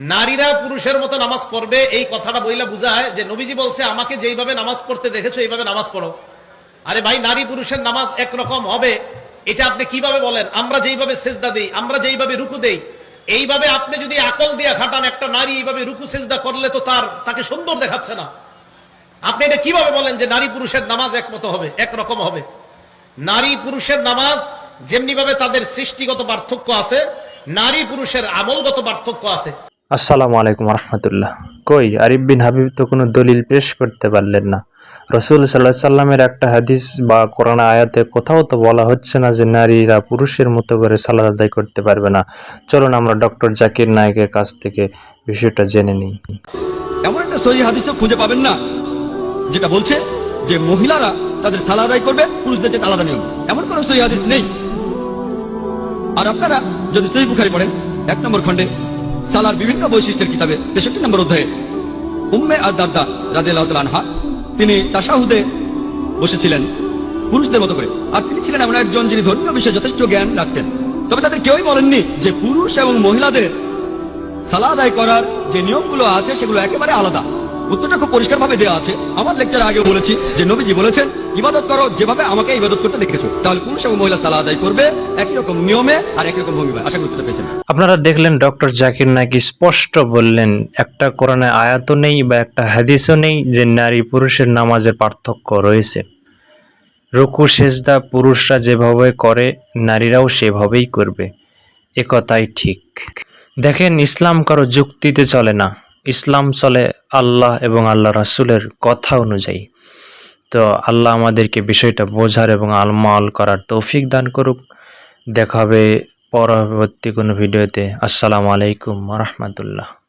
নারীরা পুরুষের মতো নামাজ পড়বে, এই কথাটা বইলা বুঝায় যে নবীজি বলছে, আমাকে যেইভাবে নামাজ পড়তে দেখেছ, এইভাবে নামাজ পড়ো। আরে ভাই, নারী পুরুষের নামাজ একরকম হবে? এটা আপনি কীভাবে বলেন? আমরা যেইভাবে সেজদা দেই, আমরা যেইভাবে রুকু দেই, এইভাবে আপনি যদি আকল দিয়ে খাটান, একটা নারী এইভাবে রুকু সেজদা করলে তো তার, তাকে সুন্দর দেখাচ্ছে না। আপনি এটা কীভাবে বলেন যে নারী পুরুষের নামাজ একমতো হবে, একরকম হবে? নারী পুরুষের নামাজ যেমনি ভাবে তাদের সৃষ্টিগত পার্থক্য আছে, নারী পুরুষের আমলগত পার্থক্য আছে। আসসালামু আলাইকুম রহমতুল্লাহ। কই, আরিফ বিন হাবিব তো কোনো দলিল পেশ করতে পারলেন না। রসুল সাল্লাহ সাল্লামের একটা হাদিস বা কোরআন আয়াতে কোথাও তো বলা হচ্ছে না যে নারীরা পুরুষের মতো করে সালাদ আদায় করতে পারবে না। চলুন আমরা ডক্টর জাকির নায়কের কাছ থেকে বিষয়টা জেনে নিই। এমন একটা সহি হাদিসও খুঁজে পাবেন না, যেটা বলছে যে মহিলারা তাদের সালা আদায় করবে, পুরুষদের চেয়ে আলাদা নিয়ম। এমন কোন সহি হাদিস নেই। আর আপনারা যদি সহি বুখারি পড়েন, এক নম্বর খণ্ডে সালার বিভিন্ন বৈশিষ্ট্যের কিতাবে তেষট্টি নম্বর অধ্যায়ে উম্মে আর দাদা রাজে আনহা, তিনি তাসাহুদে বসেছিলেন, পুরুষদের মতো করে। আর তিনি ছিলেন এমন একজন যিনি ধর্মীয় বিষয়ে যথেষ্ট জ্ঞান রাখতেন। তবে তাদের কেউই বলেননি যে পুরুষ এবং মহিলাদের সালা আদায় করার যে নিয়মগুলো আছে, সেগুলো একেবারে আলাদা। উত্তরটা খুব পরিষ্কার ভাবে দেওয়া আছে। আমার লেকচার আগে বলেছি যে নবীজি বলেছেন, ইবাদত করো যেভাবে আমাকে ইবাদত করতে দেখেছ, তাহলে পুরুষ এবং মহিলা সালা আদায় করবে একই রকম নিয়মে আর একই রকম ভঙ্গিমায় আশা করতে পেরেছেন আপনারা দেখলেন ডক্টর জাকির নাকি স্পষ্ট বললেন, একটা কোরআনে আয়াতও নেই বা একটা হাদিসও নেই যে নারী পুরুষের নামাজের পার্থক্য রয়েছে। রুকু, সেজদা পুরুষরা যেভাবে করে, নারীরাও সেভাবেই করবে। একথাই ঠিক। দেখেন, ইসলাম কারও যুক্তিতে চলে না। ইসলাম চলে আল্লাহ এবং আল্লাহ রাসুলের কথা অনুযায়ী। তো আল্লাহ আমাদেরকে বিষয়টা বোঝার এবং আলমাল করার তৌফিক দান করুক। দেখাবে পরবর্তী কোনো ভিডিওতে। আসসালামু আলাইকুম রহমতুল্লাহ।